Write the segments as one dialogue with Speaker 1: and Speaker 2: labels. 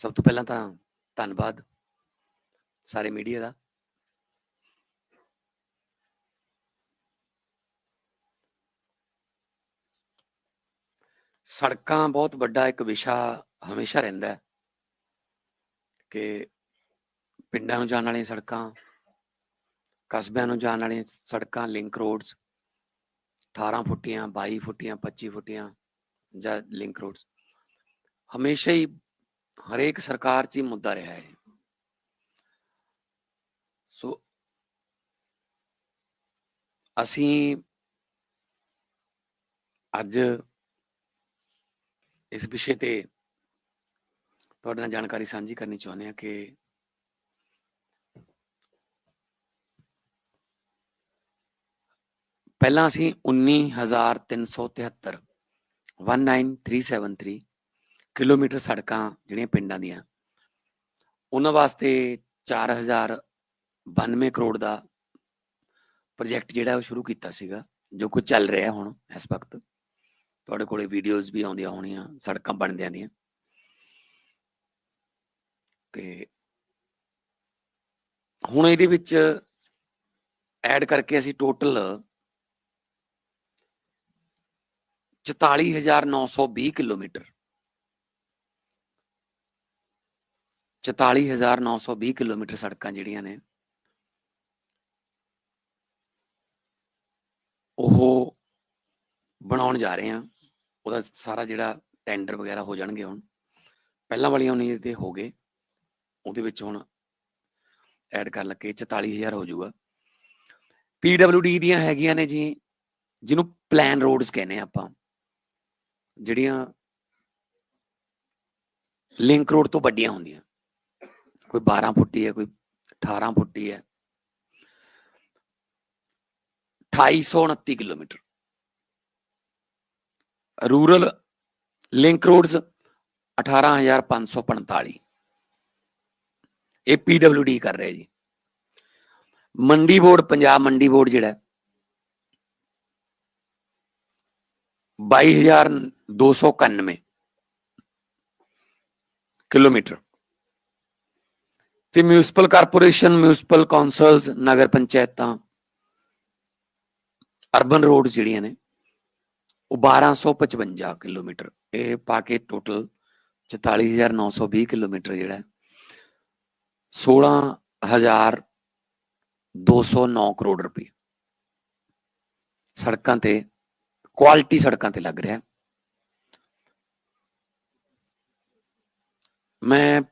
Speaker 1: ਸਭ ਤੋਂ ਪਹਿਲਾਂ ਤਾਂ ਧੰਨਵਾਦ ਸਾਰੇ ਮੀਡੀਆ ਦਾ। ਸੜਕਾਂ ਬਹੁਤ ਵੱਡਾ ਇੱਕ ਵਿਸ਼ਾ ਹਮੇਸ਼ਾ ਰਹਿੰਦਾ ਹੈ ਕਿ ਪਿੰਡਾਂ ਨੂੰ ਜਾਣ ਵਾਲੀਆਂ ਸੜਕਾਂ, ਕਸਬਿਆਂ ਨੂੰ ਜਾਣ ਵਾਲੀਆਂ ਸੜਕਾਂ ਲਿੰਕ ਰੋਡਸ 18 ਫੁੱਟੀਆਂ 22 ਫੁੱਟੀਆਂ 25 ਫੁੱਟੀਆਂ ਜਾਂ ਲਿੰਕ ਰੋਡਸ ਹਮੇਸ਼ਾ ਹੀ ਹਰੇਕ ਸਰਕਾਰ 'ਚ ਹੀ ਮੁੱਦਾ ਰਿਹਾ ਹੈ ਸੋ ਅਸੀਂ ਅੱਜ ਇਸ ਵਿਸ਼ੇ ਤੇ ਤੁਹਾਡੇ ਨਾਲ ਜਾਣਕਾਰੀ ਸਾਂਝੀ ਕਰਨੀ ਚਾਹੁੰਦੇ ਹਾਂ ਕਿ ਪਹਿਲਾਂ ਅਸੀਂ 19373 19373 ਕਿਲੋਮੀਟਰ ਸੜਕਾਂ ਜਿਹੜੀਆਂ ਪਿੰਡਾਂ ਦੀਆਂ, ਉਹਨਾਂ ਵਾਸਤੇ 4092 ਕਰੋੜ ਦਾ ਪ੍ਰੋਜੈਕਟ ਜਿਹੜਾ ਉਹ ਸ਼ੁਰੂ ਕੀਤਾ ਸੀਗਾ, ਜੋ ਕੁਝ ਚੱਲ ਰਿਹਾ ਹੁਣ ਇਸ ਵਕਤ। ਤੁਹਾਡੇ ਕੋਲੇ ਵੀਡੀਓਜ਼ ਵੀ ਆਉਂਦੀਆਂ ਹੋਣੀਆਂ, ਸੜਕਾਂ ਬਣਦਿਆਂ ਦੀਆਂ। ਤੇ ਹੁਣ ਇਹਦੇ ਵਿੱਚ ਐਡ ਕਰਕੇ ਅਸੀਂ ਟੋਟਲ 44920 ਕਿਲੋਮੀਟਰ 44920 ਕਿਲੋਮੀਟਰ ਸੜਕਾਂ ਜਿਹੜੀਆਂ ਨੇ, ਉਹ ਬਣਾਉਣ ਜਾ ਰਹੇ ਆ ਉਹਦਾ ਸਾਰਾ ਜਿਹੜਾ ਟੈਂਡਰ ਵਗੈਰਾ ਹੋ ਜਾਣਗੇ ਹੁਣ। ਪਹਿਲਾਂ ਵਾਲੀਆਂ ਉਹਨੇ ਤੇ ਹੋ ਗਏ। ਉਹਦੇ ਵਿੱਚ ਹੁਣ ਐਡ ਕਰ ਲੱਗੇ 44000 ਹੋ ਜਾਊਗਾ। ਡੀ ਦੀਆਂ ਹੈਗੀਆਂ ਨੇ ਜੀ, ਜਿਹਨੂੰ ਪਲਾਨ ਰੋਡਸ ਕਹਿੰਦੇ ਆ ਆਪਾਂ। ਜਿਹੜੀਆਂ ਲਿੰਕ ਰੋਡ ਤੋਂ ਵੱਡੀਆਂ ਹੁੰਦੀਆਂ। ਕੋਈ 12 ਫੁੱਟੀ ਹੈ ਕੋਈ 18 ਫੁੱਟੀ ਹੈ 2829 ਕਿਲੋਮੀਟਰ ਰੂਰਲ ਲਿੰਕ ਰੋਡਸ 18545 ਇਹ ਪੀਡਬਲਯੂਡੀ ਕਰ ਰਿਹਾ ਜੀ ਮੰਡੀ ਬੋਰਡ ਪੰਜਾਬ ਮੰਡੀ ਬੋਰਡ ਜਿਹੜਾ ਹੈ, 22291 ਕਿਲੋਮੀਟਰ ਤੇ ਮਿਊਨਿਸਪਲ ਕਾਰਪੋਰੇਸ਼ਨ ਮਿਊਨਿਸਪਲ ਕਾਉਂਸਲਸ ਨਗਰ ਪੰਚਾਇਤਾਂ ਅਰਬਨ ਰੋਡਸ ਜਿਹੜੀਆਂ ਨੇ ਉਹ 1255 ਕਿਲੋਮੀਟਰ ਇਹ ਪਾ ਕੇ ਟੋਟਲ 44920 ਕਿਲੋਮੀਟਰ ਜਿਹੜਾ ਹੈ 16209 ਕਰੋੜ ਰੁਪਏ ਸੜਕਾਂ ਤੇ ਕੁਆਲਿਟੀ ਸੜਕਾਂ ਤੇ ਲੱਗ ਰਿਹਾ ਹੈ। ਮੈਂ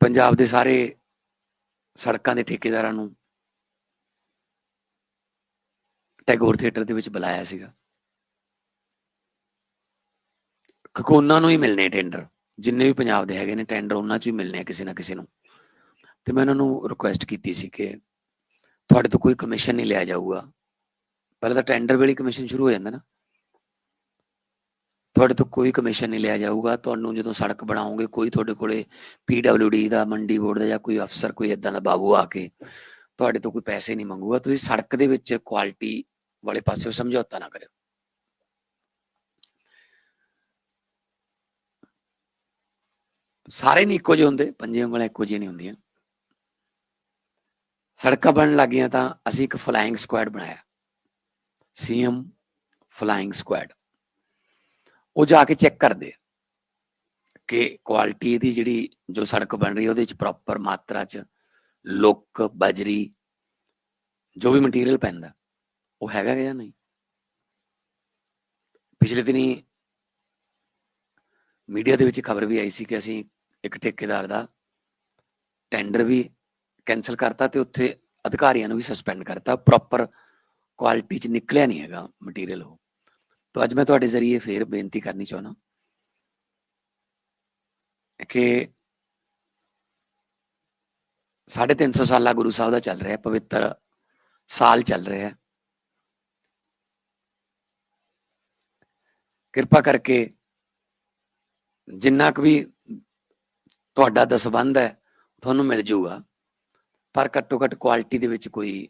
Speaker 1: ਪੰਜਾਬ ਦੇ ਸਾਰੇ ਸੜਕਾਂ ਦੇ ਠੇਕੇਦਾਰਾਂ ਨੂੰ ਟੈਗੋਰ ਥੀਏਟਰ ਦੇ ਵਿੱਚ ਬੁਲਾਇਆ ਸੀਗਾ। ਕਿਉਂਕਿ ਉਹਨਾਂ ਨੂੰ ਹੀ ਮਿਲਨੇ ਟੈਂਡਰ, ਜਿੰਨੇ ਵੀ ਪੰਜਾਬ ਦੇ ਹੈਗੇ ਨੇ ਟੈਂਡਰ, ਉਹਨਾਂ ਚ ਹੀ ਮਿਲਨੇ ਕਿਸੇ ਨਾ ਕਿਸੇ ਨੂੰ। ਤੇ ਮੈਂ ਉਹਨਾਂ ਨੂੰ ਰਿਕੁਐਸਟ ਕੀਤੀ ਸੀ ਕਿ ਤੁਹਾਡੇ ਤੋਂ ਕੋਈ ਕਮਿਸ਼ਨ ਨਹੀਂ ਲਿਆ ਜਾਊਗਾ। ਪਹਿਲਾਂ ਤਾਂ ਟੈਂਡਰ ਵੇਲੇ ਕਮਿਸ਼ਨ ਸ਼ੁਰੂ ਹੋ ਜਾਂਦਾ ਨਾ। ਤੁਹਾਡੇ ਤੋਂ ਕੋਈ ਕਮਿਸ਼ਨ ਨਹੀਂ ਲਿਆ ਜਾਊਗਾ। ਤੁਹਾਨੂੰ ਜਦੋਂ ਸੜਕ ਬਣਾਓਗੇ, ਕੋਈ ਤੁਹਾਡੇ ਕੋਲੇ ਡੀ ਦਾ, ਮੰਡੀ ਬੋਰਡ ਦਾ ਜਾਂ ਕੋਈ ਅਫਸਰ, ਕੋਈ ਇਦਾਂ ਦਾ ਬਾਬੂ ਆ ਕੇ ਤੁਹਾਡੇ ਤੋਂ ਕੋਈ ਪੈਸੇ ਨਹੀਂ ਮੰਗੂਗਾ। ਤੁਸੀਂ ਸੜਕ ਦੇ ਵਿੱਚ ਕੁਆਲਿਟੀ ਵਾਲੇ ਪਾਸੇ ਸਮਝੌਤਾ ਨਾ ਕਰਿਓ। ਸਾਰੇ ਨਹੀਂ ਇੱਕੋ ਜਿਹੇ ਹੁੰਦੇ ਪੰਜੇ ਉਂਗਲਾਂ ਇੱਕੋ ਜਿਹੀਆਂ ਨਹੀਂ ਹੁੰਦੀਆਂ। ਸੜਕਾਂ ਬਣਨ ਲੱਗੀਆਂ ਤਾਂ ਅਸੀਂ ਇੱਕ ਫਲਾਈਂਗ ਸਕੁਐਡ ਬਣਾਇਆ। ਸੀਐਮ ਫਲਾਈਂਗ ਸਕੁਐਡ ਉਹ ਜਾ ਕੇ ਚੈੱਕ ਕਰਦੇ ਕਿ ਕੁਆਲਿਟੀ ਇਹਦੀ ਜਿਹੜੀ ਜੋ ਸੜਕ ਬਣ ਰਹੀ ਉਹਦੇ 'ਚ ਪ੍ਰੋਪਰ ਮਾਤਰਾ ਚ ਲੁੱਕ ਬਜਰੀ, ਜੋ ਵੀ ਮਟੀਰੀਅਲ ਪੈਂਦਾ, ਉਹ ਹੈਗਾ ਜਾਂ ਨਹੀਂ? ਪਿਛਲੇ ਦਿਨੀ ਮੀਡੀਆ ਦੇ ਵਿੱਚ ਖਬਰ ਵੀ ਆਈ ਸੀ ਕਿ ਅਸੀਂ ਇੱਕ ਠੇਕੇਦਾਰ ਦਾ ਟੈਂਡਰ ਵੀ ਕੈਨਸਲ ਕਰਤਾ ਤੇ ਉੱਥੇ ਅਧਿਕਾਰੀਆਂ ਨੂੰ ਵੀ ਸਸਪੈਂਡ ਕਰਤਾ ਪ੍ਰੋਪਰ ਕੁਆਲਿਟੀ ਚ ਨਿਕਲਿਆ ਨਹੀਂ ਹੈਗਾ ਮਟੀਰੀਅਲ ਉਹ। ਤਾਂ ਅੱਜ ਮੈਂ ਤੁਹਾਡੇ ਜ਼ਰੀਏ ਫੇਰ ਬੇਨਤੀ ਕਰਨੀ ਚਾਹੁੰਦਾ ਕਿ 350 ਸਾਲਾ ਗੁਰੂ ਸਾਹਿਬ ਦਾ ਚੱਲ ਰਿਹਾ, ਪਵਿੱਤਰ ਸਾਲ ਚੱਲ ਰਿਹਾ ਹੈ। ਕਿਰਪਾ ਕਰਕੇ ਜਿੰਨਾ ਕੁ ਵੀ ਤੁਹਾਡਾ ਦਸਬੰਦ ਹੈ, ਤੁਹਾਨੂੰ ਮਿਲ ਜਾਊਗਾ ਪਰ ਘੱਟੋ ਘੱਟ ਕੁਆਲਿਟੀ ਦੇ ਵਿੱਚ ਕੋਈ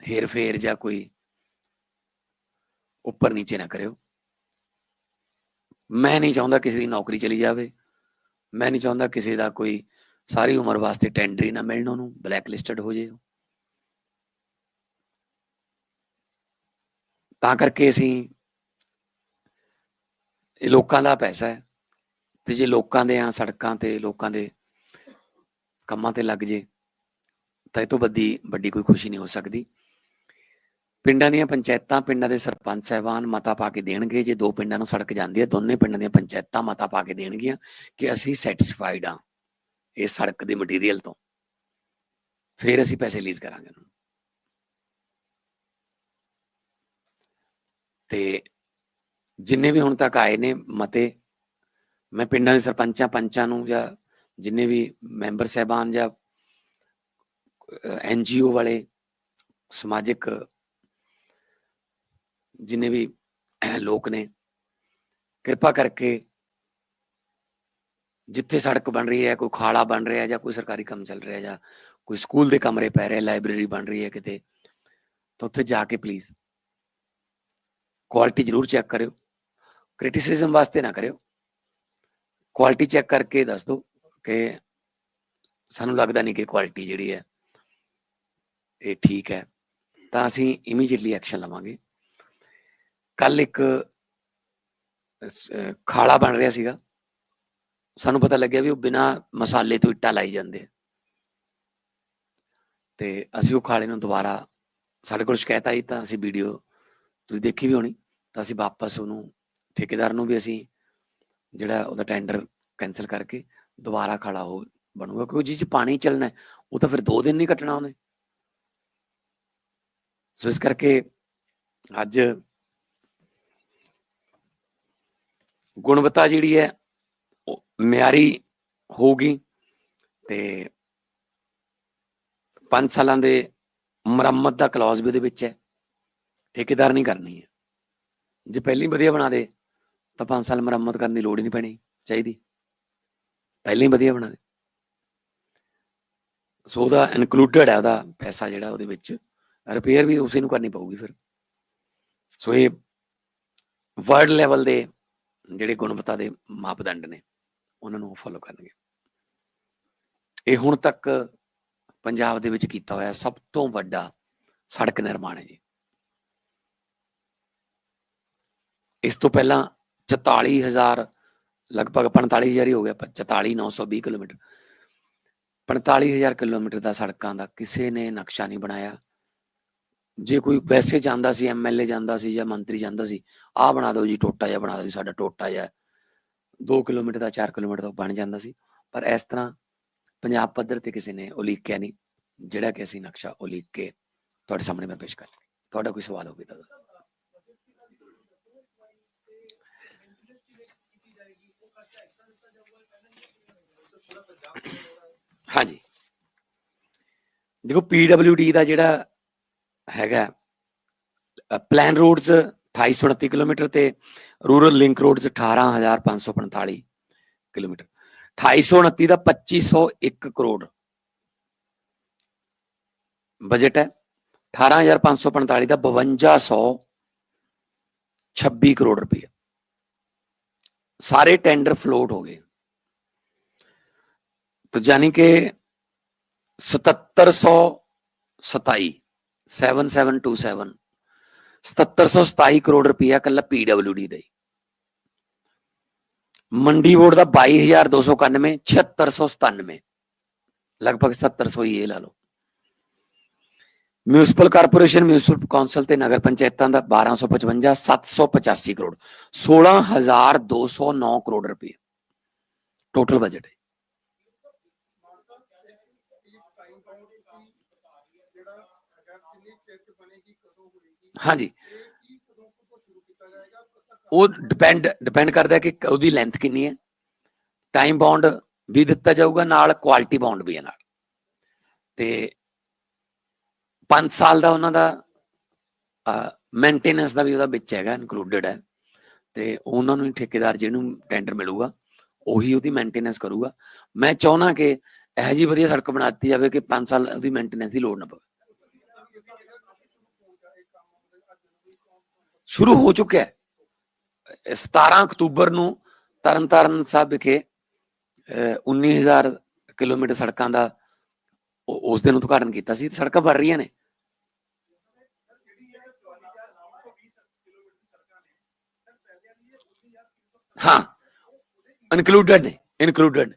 Speaker 1: ਹੇਰ ਫੇਰ ਜਾਂ ਕੋਈ ਉੱਪਰ ਨੀਚੇ ਨਾ ਕਰਿਓ। ਮੈਂ ਨਹੀਂ ਚਾਹੁੰਦਾ ਕਿਸੇ ਦੀ ਨੌਕਰੀ ਚਲੀ ਜਾਵੇ। ਮੈਂ ਨਹੀਂ ਚਾਹੁੰਦਾ ਕਿਸੇ ਦਾ ਕੋਈ ਸਾਰੀ ਉਮਰ ਵਾਸਤੇ ਟੈਂਡਰ ਹੀ ਨਾ ਮਿਲਣ ਉਹਨੂੰ ਬਲੈਕ ਲਿਸਟਡ ਹੋ ਜੇ ਤਾਂ ਕਰਕੇ ਅਸੀਂ ਇਹ ਲੋਕਾਂ ਦਾ ਪੈਸਾ ਹੈ। ਤੇ ਜੇ ਲੋਕਾਂ ਦੇ ਆ ਸੜਕਾਂ ਤੇ, ਲੋਕਾਂ ਦੇ ਕੰਮਾਂ ਤੇ ਲੱਗ ਜੇ, ਤਾਂ ਇਹ ਤੋਂ ਵੱਡੀ ਵੱਡੀ ਕੋਈ ਖੁਸ਼ੀ ਨਹੀਂ ਹੋ ਸਕਦੀ। ਪਿੰਡਾਂ ਦੀਆਂ ਪੰਚਾਇਤਾਂ, ਪਿੰਡਾਂ ਦੇ ਸਰਪੰਚ ਸਾਹਿਬਾਨ ਮਤਾ ਪਾ ਕੇ ਦੇਣਗੇ। ਜੇ ਦੋ ਪਿੰਡਾਂ ਨੂੰ ਸੜਕ ਜਾਂਦੀ ਹੈ, ਦੋਨੇ ਪਿੰਡਾਂ ਦੀਆਂ ਪੰਚਾਇਤਾਂ ਮਤਾ ਪਾ ਕੇ ਦੇਣਗੀਆਂ ਕਿ ਅਸੀਂ ਸੈਟੀਸਫਾਈਡ ਆ ਇਹ ਸੜਕ ਦੇ ਮਟੀਰੀਅਲ ਤੋਂ। ਫਿਰ ਅਸੀਂ ਪੈਸੇ ਰਿਲੀਜ਼ ਕਰਾਂਗੇ ਉਹਨਾਂ ਨੂੰ। ਤੇ ਜਿੰਨੇ ਵੀ ਹੁਣ ਤੱਕ ਆਏ ਨੇ ਮਤੇ, ਮੈਂ ਪਿੰਡਾਂ ਦੇ ਸਰਪੰਚਾਂ, ਪੰਚਾਂ ਨੂੰ ਜਾਂ ਜਿੰਨੇ ਵੀ ਮੈਂਬਰ ਸਹਿਬਾਨ ਜਾਂ ਐਨਜੀਓ ਵਾਲੇ, ਸਮਾਜਿਕ ਜਿੰਨੇ ਵੀ ਲੋਕ ਨੇ, ਕਿਰਪਾ ਕਰਕੇ ਜਿੱਥੇ ਸੜਕ ਬਣ ਰਹੀ ਹੈ, ਕੋਈ ਖਾਲਾ ਬਣ ਰਿਹਾ ਜਾਂ ਕੋਈ ਸਰਕਾਰੀ ਕੰਮ ਚੱਲ ਰਿਹਾ ਜਾਂ ਕੋਈ ਸਕੂਲ ਦੇ ਕਮਰੇ ਪੈ ਰਹੇ, ਲਾਇਬ੍ਰੇਰੀ ਬਣ ਰਹੀ ਹੈ ਕਿਤੇ, ਤਾਂ ਉੱਥੇ ਜਾ ਕੇ ਪਲੀਜ਼ ਕੁਆਲਿਟੀ ਜ਼ਰੂਰ ਚੈੱਕ ਕਰਿਓ। ਕ੍ਰਿਟਿਸਿਜ਼ਮ ਵਾਸਤੇ ਨਾ ਕਰਿਓ। ਕੁਆਲਿਟੀ ਚੈੱਕ ਕਰਕੇ ਦੱਸ ਦਿਓ ਕਿ ਸਾਨੂੰ ਲੱਗਦਾ ਨਹੀਂ ਕਿ ਕੁਆਲਿਟੀ ਜਿਹੜੀ ਹੈ, ਇਹ ਠੀਕ ਹੈ। ਤਾਂ ਅਸੀਂ ਇਮੀਡੀਏਟਲੀ ਐਕਸ਼ਨ ਲਵਾਂਗੇ। ਕੱਲ ਇੱਕ ਖਾਲਾ ਬਣ ਰਿਹਾ ਸੀਗਾ। ਸਾਨੂੰ ਪਤਾ ਲੱਗਿਆ ਵੀ ਉਹ ਬਿਨਾ ਮਸਾਲੇ ਤੋਂ ਇੱਟਾਂ ਲਾਈ ਜਾਂਦੇ ਆ। ਤੇ ਅਸੀਂ ਉਹ ਖਾਲੇ ਨੂੰ ਦੁਬਾਰਾ ਸਾਡੇ ਕੋਲ ਸ਼ਿਕਾਇਤ ਆਈ ਤਾਂ ਅਸੀਂ ਵੀਡੀਓ ਤੁਸੀਂ ਦੇਖੀ ਵੀ ਹੋਣੀ। ਤਾਂ ਅਸੀਂ ਵਾਪਸ ਉਹਨੂੰ, ਠੇਕੇਦਾਰ ਨੂੰ ਵੀ ਅਸੀਂ ਜਿਹੜਾ ਉਹਦਾ ਟੈਂਡਰ ਕੈਨਸਲ ਕਰਕੇ ਦੁਬਾਰਾ ਖਾਲਾ ਉਹ ਬਣੂਗਾ। ਕਿਉਂਕਿ ਜਿਸ ਚ ਪਾਣੀ ਚੱਲਣਾ, ਉਹ ਤਾਂ ਫਿਰ 2 ਦਿਨ ਨਹੀਂ ਕੱਟਣਾ ਉਹਨੇ। ਸੋ ਇਸ ਕਰਕੇ ਅੱਜ ਗੁਣਵੱਤਾ ਜਿਹੜੀ ਹੈ, ਉਹ ਮਿਆਰੀ ਹੋਊਗੀ ਤੇ 5 ਸਾਲਾਂ ਦੇ ਮੁਰੰਮਤ ਦਾ ਕਲੌਜ਼ ਵੀ ਉਹਦੇ ਵਿੱਚ ਹੈ। ਠੇਕੇਦਾਰ ਨਹੀਂ ਕਰਨੀ ਹੈ। ਜੇ ਪਹਿਲੀ ਵਧੀਆ ਬਣਾ ਦੇ, ਤਾਂ 5 ਸਾਲ ਮੁਰੰਮਤ ਕਰਨ ਦੀ ਲੋੜ ਹੀ ਨਹੀਂ ਪੈਣੀ ਚਾਹੀਦੀ। ਪਹਿਲਾਂ ਹੀ ਵਧੀਆ ਬਣਾ ਦੇ। ਸੋ ਉਹਦਾ ਇਨਕਲੂਡਡ ਹੈ, ਉਹਦਾ ਪੈਸਾ ਜਿਹੜਾ ਉਹਦੇ ਵਿੱਚ ਰਿਪੇਅਰ ਵੀ ਉਸੇ ਨੂੰ ਕਰਨੀ ਪਊਗੀ ਫਿਰ। ਸੋ ਇਹ ਵਰਲਡ ਲੈਵਲ ਦੇ ਜਿਹੜੇ ਗੁਣਵੱਤਾ ਦੇ ਮਾਪਦੰਡ ਨੇ, ਉਹਨਾਂ ਨੂੰ ਫੋਲੋ ਕਰਨਗੇ। ਇਹ ਹੁਣ ਤੱਕ ਪੰਜਾਬ ਦੇ ਵਿੱਚ ਕੀਤਾ ਹੋਇਆ ਸਭ ਤੋਂ ਵੱਡਾ ਸੜਕ ਨਿਰਮਾਣ ਹੈ ਜੀ। ਇਸ ਤੋਂ ਪਹਿਲਾਂ 44000 ਲਗਭਗ 45000 ਹੀ ਹੋ ਗਿਆ, ਪਰ 44920 ਕਿਲੋਮੀਟਰ। 45000 ਕਿਲੋਮੀਟਰ ਦਾ ਸੜਕਾਂ ਦਾ ਕਿਸੇ ਨੇ ਨਕਸ਼ਾ ਨਹੀਂ ਬਣਾਇਆ। ਜੇ ਕੋਈ ਵੈਸੇ ਜਾਂਦਾ ਸੀ ਐਮਐਲਏ ਜਾਂਦਾ ਸੀ ਜਾਂ ਮੰਤਰੀ ਜਾਂਦਾ ਸੀ, ਆਹ ਬਣਾ ਦਿਓ ਜੀ, ਟੋਟਾ ਜਿਹਾ ਬਣਾ ਦਿਓ ਸਾਡਾ ਟੋਟਾ ਜਿਹਾ। 2 ਕਿਲੋਮੀਟਰ ਦਾ 4 ਕਿਲੋਮੀਟਰ ਦਾ ਬਣ ਜਾਂਦਾ ਸੀ। ਪਰ ਇਸ ਤਰ੍ਹਾਂ ਪੰਜਾਬ ਪੱਧਰ ਤੇ ਕਿਸੇ ਨੇ ਉਲੀਕਿਆ ਨਹੀਂ, ਜਿਹੜਾ ਕਿ ਅਸੀਂ ਨਕਸ਼ਾ ਉਲੀਕ ਕੇ ਤੁਹਾਡੇ ਸਾਹਮਣੇ ਮੈਂ ਪੇਸ਼ ਕਰ ਲਿਆ। ਤੁਹਾਡਾ ਕੋਈ ਸਵਾਲ ਹੋਵੇ ਤਾਂ ਹਾਂਜੀ। ਦੇਖੋ ਪੀਡਬਲਯੂਡੀ ਦਾ ਜਿਹੜਾ ਹੈਗਾ ਪਲਾਨ ਰੋਡਸ 2829 ਕਿਲੋਮੀਟਰ ਤੇ ਰੂਰਲ ਲਿੰਕ ਰੋਡਸ 18545 ਕਿਲੋਮੀਟਰ 2829 ਦਾ 2501 ਕਰੋੜ ਬਜਟ ਹੈ 18545 ਦਾ 5226 ਕਰੋੜ ਰੁਪਏ ਸਾਰੇ ਟੈਂਡਰ ਫਲੋਟ ਹੋ ਗਏ तो यानी कि सतहत्तर सौ सताई सेवन सेवन टू सेवन सतहत्तर सौ सताई करोड़ रुपया कल पीडब्ल्यू डी दे मंडी बोर्ड का बाई हजार दो सौ इकानवे छिहत्तर सौ सतानवे लगभग सतहत्तर सौ ही ये ला लो म्यूनसिपल कारपोरेशन म्यूनसिपल ਹਾਂਜੀ। ਉਹ ਡਿਪੈਂਡ ਡਿਪੈਂਡ ਕਰਦਾ ਕਿ ਉਹਦੀ ਲੈਂਥ ਕਿੰਨੀ ਹੈ। ਟਾਈਮ ਬਾਉਂਡ ਵੀ ਦਿੱਤਾ ਜਾਊਗਾ, ਨਾਲ ਕੁਆਲਿਟੀ ਬਾਉਂਡ ਵੀ ਹੈ ਨਾਲ। ਤੇ 5 ਸਾਲ ਦਾ ਉਹਨਾਂ ਦਾ ਮੇਨਟੇਨੈਂਸ ਦਾ ਵੀ ਉਹਦਾ ਵਿੱਚ ਹੈਗਾ ਇਨਕਲੂਡਡ ਹੈ। ਤੇ ਉਹਨਾਂ ਨੂੰ ਠੇਕੇਦਾਰ ਜਿਹਨੂੰ ਟੈਂਡਰ ਮਿਲੂਗਾ, ਉਹੀ ਉਹਦੀ ਮੇਨਟੇਨੈਂਸ ਕਰੂਗਾ। ਮੈਂ ਚਾਹੁੰਦਾ ਕਿ ਇਹੋ ਜਿਹੀ ਵਧੀਆ ਸੜਕ ਬਣਾ ਦਿੱਤੀ ਜਾਵੇ ਕਿ 5 ਸਾਲ ਉਹਦੀ ਮੇਨਟੇਨੈਂਸ ਦੀ ਲੋੜ ਨਾ ਪਵੇ। ਸ਼ੁਰੂ ਹੋ ਚੁੱਕਿਆ ਹੈ। 17 ਅਕਤੂਬਰ ਨੂੰ ਤਰਨਤਾਰਨ ਸਾਹਿਬ ਵਿਖੇ, ਅਹ 19000 ਕਿਲੋਮੀਟਰ ਸੜਕਾਂ ਦਾ ਉਸ ਦਿਨ ਉਦਘਾਟਨ ਕੀਤਾ ਸੀ। ਤੇ ਸੜਕਾਂ ਬਣ ਰਹੀਆਂ ਨੇ। ਹਾਂ ਇਨਕਲੂਡਡ ਨੇ ਇਨਕਲੂਡਡ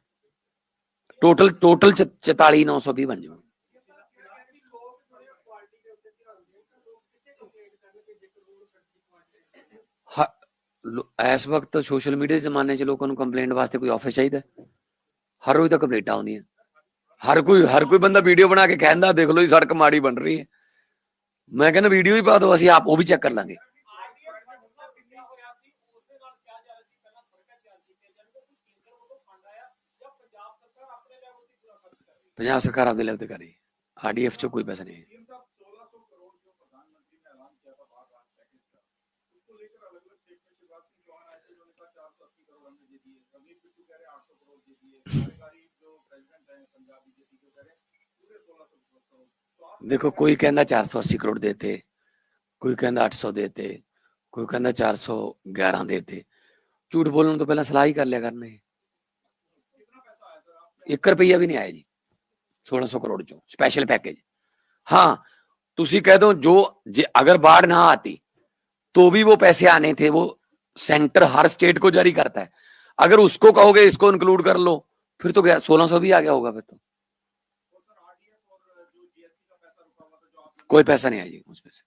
Speaker 1: ਟੋਟਲ ਟੋਟਲ 44920 ਬਣ ਜਾਊ ਹ- ਲੋ- ਇਸ ਵਕਤ ਸੋਸ਼ਲ ਮੀਡੀਆ ਦੇ ਜ਼ਮਾਨੇ 'ਚ ਲੋਕਾਂ ਨੂੰ ਕੰਪਲੇਂਟ ਵਾਸਤੇ ਕੋਈ ਆਫਿਸ ਚਾਹੀਦਾ? ਹਰ ਰੋਜ਼ ਤਾਂ ਕੰਪਲੇਂਟਾਂ ਆਉਂਦੀਆਂ। ਹਰ ਕੋਈ ਹਰ ਕੋਈ ਬੰਦਾ ਵੀਡੀਓ ਬਣਾ ਕੇ ਕਹਿੰਦਾ, ਦੇਖ ਲਓ ਜੀ, ਸੜਕ ਮਾੜੀ ਬਣ ਰਹੀ ਹੈ। ਮੈਂ ਕਹਿੰਦਾ, ਵੀਡੀਓ ਹੀ ਪਾ ਦਿਓ, ਅਸੀਂ ਆਪ ਉਹ ਵੀ ਚੈੱਕ ਕਰ ਲਾਂਗੇ। ਪੰਜਾਬ ਸਰਕਾਰ ਆਪਦੇ ਲੈਵਲ ਤੇ ਕਰ ਰਹੀ ਹੈ। ਆਰਡੀਐਫ 'ਚ ਕੋਈ ਪੈਸਾ ਨਹੀਂ ਹੈ। देखो, कोई कहना चार सौ अस्सी करोड़ देते, कोई कहना अठ सौ देते, कोई कहना चार सौ ग्यारह देते। झूठ बोलने तो पहला सलाह ही कर लिया करने एक रुपया भी नहीं आया जी, सोलह सौ करोड़ चो स्पेशल पैकेज हाँ तुम कह दो, जो, जे, अगर बाढ़ ना आती तो भी वो पैसे आने थे, वो सेंटर हर स्टेट को जारी करता है। अगर उसको कहोगे, इसको इंक्लूड कर लो, फिर तो सोलह सौ भी आ गया होगा फिर तो। कोई पैसा नहीं आया जी उसमें से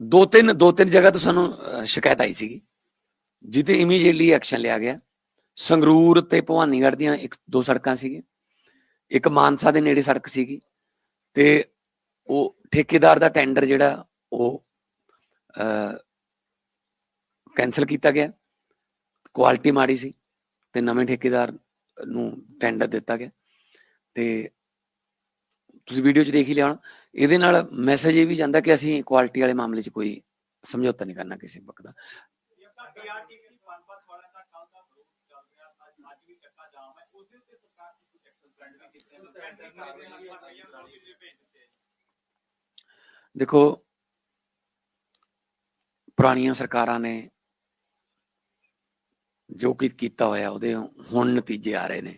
Speaker 1: ਦੋ ਤਿੰਨ ਦੋ ਤਿੰਨ ਜਗ੍ਹਾ ਤੋਂ ਸਾਨੂੰ ਅਹ, ਸ਼ਿਕਾਇਤ ਆਈ ਸੀਗੀ ਜਿੱਤੇ ਇਮੀਡੀਏਟਲੀ ਐਕਸ਼ਨ ਲਿਆ ਗਿਆ ਸੰਗਰੂਰ ਤੇ ਭਵਾਨੀਗੜ੍ਹ ਦੀਆਂ ਇੱਕ ਦੋ ਸੜਕਾਂ ਸੀਗੀ ਇੱਕ ਮਾਨਸਾ ਦੇ ਨੇੜੇ ਸੜਕ ਸੀਗੀ ਤੇ ਉਹ ਠੇਕੇਦਾਰ ਦਾ ਟੈਂਡਰ ਜਿਹੜਾ ਉਹ ਕੈਨਸਲ ਕੀਤਾ ਗਿਆ। ਕੁਆਲਿਟੀ ਮਾੜੀ ਸੀ ਤੇ ਨਵੇਂ ਠੇਕੇਦਾਰ ਨੂੰ ਟੈਂਡਰ ਦਿੱਤਾ ਗਿਆ। ਤੇ ਤੁਸੀਂ ਵੀਡੀਓ 'ਚ ਦੇਖ ਹੀ ਲਿਆ ਇਹਦੇ ਨਾਲ ਮੈਸੇਜ ਇਹ ਵੀ ਜਾਂਦਾ ਕਿ ਅਸੀਂ ਕੁਆਲਿਟੀ ਵਾਲੇ ਮਾਮਲੇ 'ਚ ਕੋਈ ਸਮਝੌਤਾ ਨਹੀਂ ਕਰਨਾ ਕਿਸੇ ਵਕਤ ਦਾ। ਦੇਖੋ, ਪੁਰਾਣੀਆਂ ਸਰਕਾਰਾਂ ਨੇ ਜੋ ਕਿ ਕੀਤਾ ਹੋਇਆ ਉਹਦੇ ਹੁਣ ਨਤੀਜੇ ਆ ਰਹੇ ਨੇ।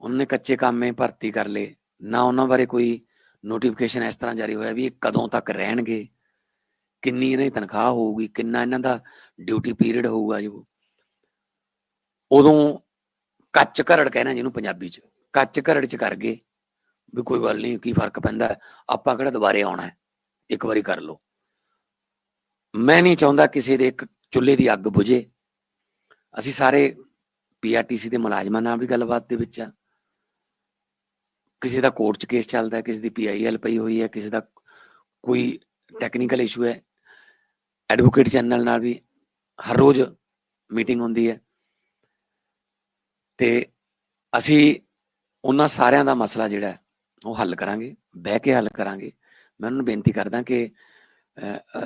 Speaker 1: ਉਹਨਾਂ ਨੇ ਕੱਚੇ ਕਾਮੇ ਭਰਤੀ ਕਰ ਲਏ। ਨਾ ਉਹਨਾਂ ਬਾਰੇ ਕੋਈ ਨੋਟੀਫਿਕੇਸ਼ਨ ਇਸ ਤਰ੍ਹਾਂ ਜਾਰੀ ਹੋਇਆ ਵੀ ਇਹ ਕਦੋਂ ਤੱਕ ਰਹਿਣਗੇ, ਕਿੰਨੀ ਇਹਨਾਂ ਦੀ ਤਨਖਾਹ ਹੋਊਗੀ, ਕਿੰਨਾ ਇਹਨਾਂ ਦਾ ਡਿਊਟੀ ਪੀਰੀਅਡ ਹੋਊਗਾ ਜੋ ਉਦੋਂ ਕੱਚ ਘਰੜ ਕਹਿਣਾ ਜਿਹਨੂੰ ਪੰਜਾਬੀ ਚ, ਕੱਚ ਘਰੜ ਚ ਕਰ ਗਏ, ਵੀ ਕੋਈ ਗੱਲ ਨਹੀਂ, ਕੀ ਫ਼ਰਕ ਪੈਂਦਾ, ਆਪਾਂ ਕਿਹੜਾ ਦੁਬਾਰੇ ਆਉਣਾ ਹੈ, ਇੱਕ ਵਾਰੀ ਕਰ ਲਓ। ਮੈਂ ਨਹੀਂ ਚਾਹੁੰਦਾ ਕਿਸੇ ਦੇ ਇੱਕ ਚੁੱਲ੍ਹੇ ਦੀ ਅੱਗ ਬੁਝੇ ਅਸੀਂ ਸਾਰੇ ਪੀਆਰਟੀਸੀ ਦੇ ਮੁਲਾਜ਼ਮਾਂ ਨਾਲ ਵੀ ਗੱਲਬਾਤ ਦੇ ਵਿੱਚ ਆ। ਕਿਸੇ ਦਾ ਕੋਰਟ 'ਚ ਕੇਸ ਚੱਲਦਾ ਹੈ, ਕਿਸੇ ਦੀ ਪੀਆਈਐਲ ਪਈ ਹੋਈ ਹੈ, ਕਿਸੇ ਦਾ ਕੋਈ ਟੈਕਨੀਕਲ ਇਸ਼ੂ ਹੈ। ਐਡਵੋਕੇਟ ਜਨਰਲ ਨਾਲ ਵੀ ਹਰ ਰੋਜ਼ ਮੀਟਿੰਗ ਹੁੰਦੀ ਹੈ। ਤੇ ਅਸੀਂ ਉਹਨਾਂ ਸਾਰਿਆਂ ਦਾ ਮਸਲਾ ਜਿਹੜਾ ਉਹ ਹੱਲ ਕਰਾਂਗੇ, ਬਹਿ ਕੇ ਹੱਲ ਕਰਾਂਗੇ। ਮੈਂ ਉਹਨਾਂ ਨੂੰ ਬੇਨਤੀ ਕਰਦਾ ਕਿ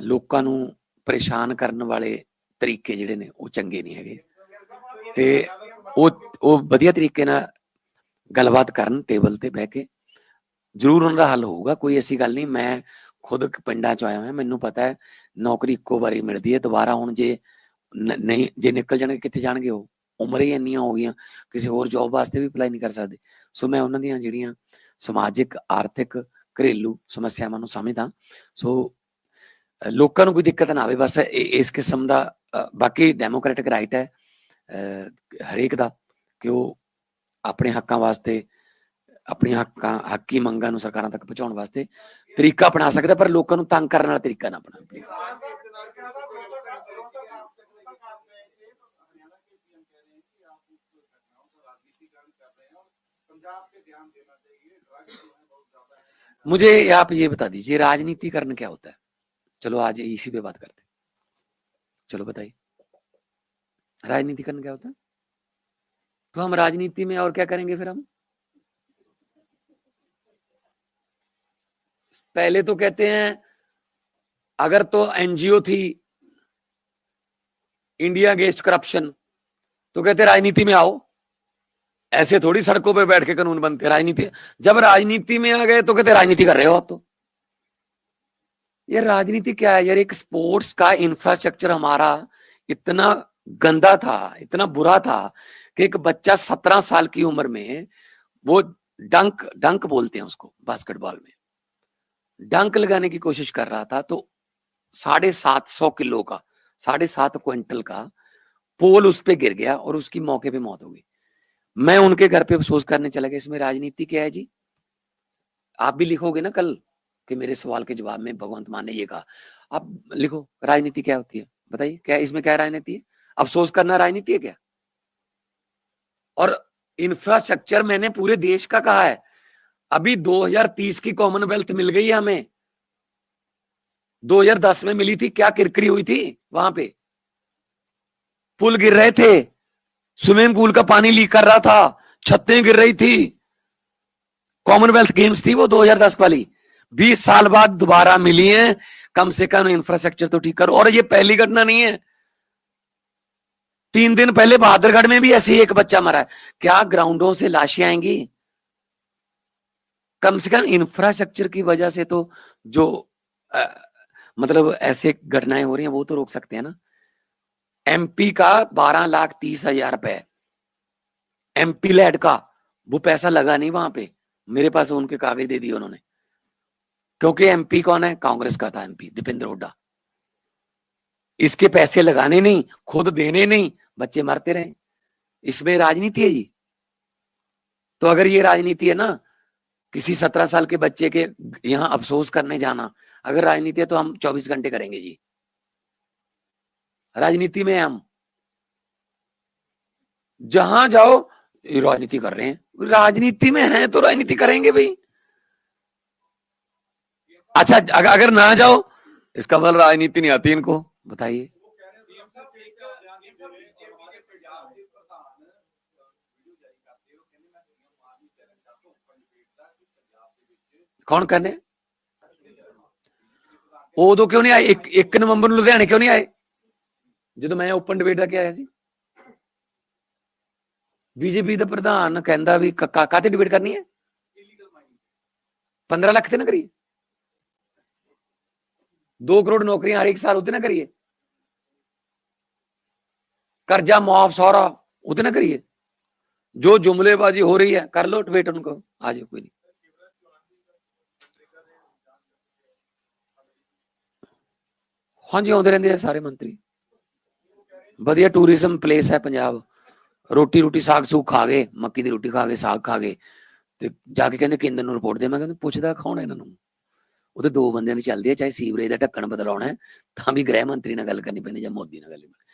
Speaker 1: ਲੋਕਾਂ ਨੂੰ ਪਰੇਸ਼ਾਨ ਕਰਨ ਵਾਲੇ ਤਰੀਕੇ ਜਿਹੜੇ ਨੇ, ਉਹ ਚੰਗੇ ਨਹੀਂ ਹੈਗੇ। ਤੇ ਉਹ ਉਹ ਵਧੀਆ ਤਰੀਕੇ ਨਾਲ ਗੱਲਬਾਤ ਕਰਨ ਟੇਬਲ ਤੇ ਬਹਿ ਕੇ। ਜ਼ਰੂਰ ਉਹਨਾਂ ਦਾ ਹੱਲ ਹੋਊਗਾ, ਕੋਈ ਐਸੀ ਗੱਲ ਨਹੀਂ, ਮੈਂ ਖੁਦ ਪਿੰਡਾਂ ਚ ਆਇਆ ਹਾਂ ਮੈਨੂੰ ਪਤਾ ਹੈ, ਨੌਕਰੀ ਇੱਕੋ ਵਾਰੀ ਮਿਲਦੀ ਹੈ, ਦੁਬਾਰਾ ਹੁਣ ਜੇ ਨਹੀਂ, ਜੇ ਨਿਕਲ ਜਾਣਗੇ, ਕਿੱਥੇ ਜਾਣਗੇ ਉਹ? ਉਮਰ ਹੀ ਇੰਨੀਆਂ ਹੋ ਗਈਆਂ, ਕਿਸੇ ਹੋਰ ਜੌਬ ਵਾਸਤੇ ਵੀ ਅਪਲਾਈ ਨਹੀਂ ਕਰ ਸਕਦੇ। ਸੋ ਮੈਂ ਉਹਨਾਂ ਦੀਆਂ ਜਿਹੜੀਆਂ ਸਮਾਜਿਕ, ਆਰਥਿਕ, ਘਰੇਲੂ ਸਮੱਸਿਆਵਾਂ ਨੂੰ ਸਮਝਦਾ। ਸੋ ਲੋਕਾਂ ਨੂੰ ਕੋਈ ਦਿੱਕਤ ਨਾ ਆਵੇ, ਬਸ ਇਹ- ਇਸ ਕਿਸਮ ਦਾ ਬਾਕੀ ਡੈਮੋਕ੍ਰੈਟਿਕ ਰਾਈਟ ਹੈ। ਹਰੇਕ ਦਾ ਕਿ ਉਹ ਆਪਣੇ ਹੱਕਾਂ ਵਾਸਤੇ ਆਪਣੀਆਂ ਹੱਕਾਂ ਹੱਕੀ ਮੰਗਾਂ ਨੂੰ ਸਰਕਾਰਾਂ ਤੱਕ ਪਹੁੰਚਾਉਣ ਵਾਸਤੇ ਤਰੀਕਾ ਅਪਣਾ ਸਕਦਾ ਪਰ ਲੋਕਾਂ ਨੂੰ ਤੰਗ ਕਰਨ ਵਾਲਾ ਤਰੀਕਾ ਨਾ ਅਪਣਾਵੇ ਪਲੀਜ਼ मुझे आप ये बता दीजिए राजनीतिकरण क्या होता है चलो आज इसी पे बात करते हैं चलो बताइए राजनीतिकरण क्या होता है? तो हम राजनीति में और क्या करेंगे फिर हम? पहले तो कहते हैं, अगर तो एनजीओ थी, इंडिया अगेंस्ट करप्शन तो कहते राजनीति में आओ। ऐसे थोड़ी सड़कों पे बैठ के कानून बनते राजनीति। जब राजनीति में आ गए तो कहते राजनीति कर रहे हो आप तो। ये राजनीति क्या है? यार, एक स्पोर्ट्स का इंफ्रास्ट्रक्चर हमारा इतना गंदा था, इतना बुरा था कि एक बच्चा सत्रह साल की उम्र में वो डंक डंक बोलते हैं उसको बास्केटबॉल में। डंक लगाने की कोशिश कर रहा था तो साढ़े सात सौ किलो का, साढ़े सात क्विंटल का पोल उस पर गिर गया और उसकी मौके पे मौत हो गई। मैं उनके घर पे अफसोस करने चला गया, इसमें राजनीति क्या है जी? आप भी लिखोगे ना कल कि मेरे सवाल के जवाब में भगवंत मान ने ये कहा। आप लिखो, राजनीति क्या होती है? बताइए, क्या इसमें क्या राजनीति है? अफसोस करना राजनीति है क्या और इंफ्रास्ट्रक्चर मैंने पूरे देश का कहा है। अभी 2030 की कॉमनवेल्थ मिल गई है हमें। 2010 में मिली थी, क्या किरकिरी हुई थी वहाँ पे? पुल गिर रहे थे। स्विमिंग पूल का पानी लीक कर रहा था। छतें गिर रही थी। कॉमनवेल्थ गेम्स थी वो 2010 वाली। 20 साल बाद दोबारा मिली है। कम से कम इंफ्रास्ट्रक्चर तो ठीक करो। और ये पहली घटना नहीं है। तीन दिन पहले बहादुरगढ़ में भी ऐसे ही एक बच्चा मरा है। क्या ग्राउंडों से लाशें आएँगी? कम से कम इंफ्रास्ट्रक्चर की वजह से तो जो अ, मतलब ऐसे घटनाएँ हो रही हैं वो तो रोक सकते हैं ना। एमपी का बारह लाख तीस हज़ार रुपए। एमपी लैड का वो पैसा लगा नहीं वहाँ पे। मेरे पास उनके कागज़ दे दिए उन्होंने। क्योंकि एमपी कौन है? कांग्रेस का था एमपी दीपेंद्र हुड्डा। इसके पैसे लगाने नहीं, खुद देने नहीं, बच्चे मरते रहे। इसमें राजनीति है जी। तो अगर ये राजनीति है ना, किसी सत्रह साल के बच्चे के यहाँ अफसोस करने जाना, अगर राजनीति है तो हम चौबीस घंटे करेंगे जी। राजनीति में हम, जहाँ जाओ राजनीति कर रहे हैं। राजनीति में हैं तो राजनीति करेंगे भाई। अच्छा अगर ना जाओ, इसका मतलब राजनीति नहीं आती इनको। बताइए ਕੌਣ ਕਹਿੰਦੇ ਉਦੋਂ ਕਿਉਂ ਨਹੀਂ ਆਏ 1 1 ਨਵੰਬਰ ਨੂੰ ਲੁਧਿਆਣੇ ਕਿਉਂ ਨਹੀਂ ਆਏ ਜਦੋਂ ਮੈਂ ਓਪਨ ਡਿਬੇਟ ਦਾ ਕੇ ਆਇਆ ਸੀ ਬੀਜੇਪੀ ਦਾ ਪ੍ਰਧਾਨ ਕਹਿੰਦਾ ਵੀ ਕ- ਕਾ- ਕਾਹਤੇ ਡਿਬੇਟ ਕਰਨੀ ਹੈ 15 ਲੱਖ ਤੇ ਨਾ ਕਰੀਏ 2 ਕਰੋੜ ਨੌਕਰੀਆਂ ਹਰ ਇੱਕ ਸਾਲ ਉਤੇ ਨਾ ਕਰੀਏ कर्जा मुआफ सौरा उतने ना करिए जो जुमलेबाजी हो रही है कर लो डिबेट उनको आ जाओ कोई नहीं ਹਾਂਜੀ ਆਉਂਦੇ ਰਹਿੰਦੇ ਆ ਸਾਰੇ ਮੰਤਰੀ ਵਧੀਆ ਟੂਰਿਜ਼ਮ ਪਲੇਸ ਹੈ ਪੰਜਾਬ ਰੋਟੀ ਰੋਟੀ ਸਾਗ ਸੂਗ ਖਾ ਗਏ ਮੱਕੀ ਦੀ ਰੋਟੀ ਖਾ ਗਏ ਸਾਗ ਖਾ ਗਏ ਤੇ ਜਾ ਕੇ ਕਹਿੰਦੇ ਕੇਂਦਰ ਨੂੰ ਰਿਪੋਰਟ ਦੇ ਮੈਂ ਕਹਿੰਦਾ ਪੁੱਛਦਾ ਕੌਣ ਹੈ ਇਹਨਾਂ ਨੂੰ ਉਹਦੇ ਦੋ ਬੰਦਿਆਂ ਦੀ ਚੱਲਦੀ ਹੈ ਚਾਹੇ ਸੀਵਰੇਜ ਦਾ ਢੱਕਣ ਬਦਲਾਉਣਾ ਹੈ ਤਾਂ ਵੀ ਗ੍ਰਹਿ ਮੰਤਰੀ ਨਾਲ ਗੱਲ ਕਰਨੀ ਪੈਂਦੀ ਜਾਂ ਮੋਦੀ ਨਾਲ ਗੱਲ ਕਰਨੀ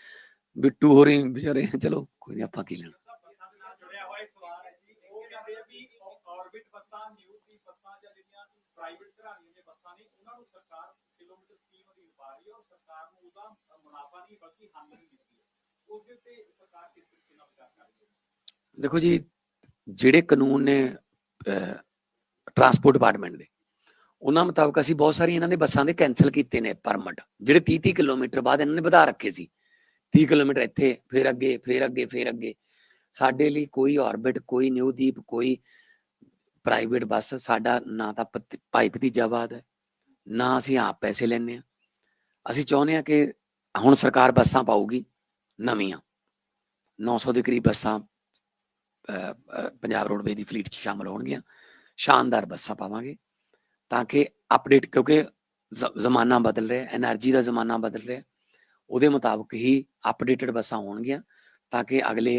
Speaker 1: ਬਿੱਟੂ ਹੋ ਰਹੀ ਵਿਚਾਰੇ, ਚਲੋ ਕੋਈ ਨਹੀਂ ਆਪਾਂ ਕੀ ਲੈਣਾ। ਦੇਖੋ ਜੀ, ਜਿਹੜੇ ਕਾਨੂੰਨ ਨੇ ਟਰਾਂਸਪੋਰਟ ਡਿਪਾਰਟਮੈਂਟ ਦੇ, ਉਹਨਾਂ ਮੁਤਾਬਕ ਅਸੀਂ ਬਹੁਤ ਸਾਰੀ ਇਹਨਾਂ ਦੇ ਬੱਸਾਂ ਦੇ ਕੈਨਸਲ ਕੀਤੇ ਨੇ ਪਰਮਿਟ ਜਿਹੜੇ 30 30 ਕਿਲੋਮੀਟਰ ਬਾਅਦ ਇਹਨਾਂ ਨੇ ਵਧਾ ਰੱਖੇ ਸੀ। 30 ਕਿਲੋਮੀਟਰ ਇੱਥੇ, ਫਿਰ ਅੱਗੇ ਫਿਰ ਅੱਗੇ ਫਿਰ ਅੱਗੇ। ਸਾਡੇ ਲਈ ਕੋਈ ਆਰਬਿਟ ਕੋਈ ਨਿਊ ਦੀਪ, ਕੋਈ ਪ੍ਰਾਈਵੇਟ ਬੱਸ, ਸਾਡਾ ਨਾ ਤਾਂ ਭਾਈ ਭਤੀਜਾਵਾਦ ਹੈ, ਨਾ ਅਸੀਂ ਆਪ ਪੈਸੇ ਲੈਣੇ ਆ ਅਸੀਂ ਚਾਹੁੰਦੇ ਆ ਕਿ ਹੁਣ ਸਰਕਾਰ ਬੱਸਾਂ ਪਾਊਗੀ, ਨਵੀਆਂ। 900 ਦੇ ਕਰੀਬ ਬੱਸਾਂ ਪੰਜਾਬ ਰੋਡਵੇ ਦੀ ਫਲੀਟ 'ਚ ਸ਼ਾਮਲ ਹੋਣਗੀਆਂ। ਸ਼ਾਨਦਾਰ ਬੱਸਾਂ ਪਾਵਾਂਗੇ, ਤਾਂ ਕਿ ਅਪਡੇਟ ਕਿਉਂਕਿ ਜ਼ਮਾਨਾ ਬਦਲ ਰਿਹਾ ਐਨਰਜੀ ਦਾ ਜ਼ਮਾਨਾ ਬਦਲ ਰਿਹਾ। ਉਹਦੇ ਮੁਤਾਬਕ ਹੀ ਅਪਡੇਟਡ ਬੱਸਾਂ ਹੋਣਗੀਆਂ ਤਾਂ ਕਿ ਅਗਲੇ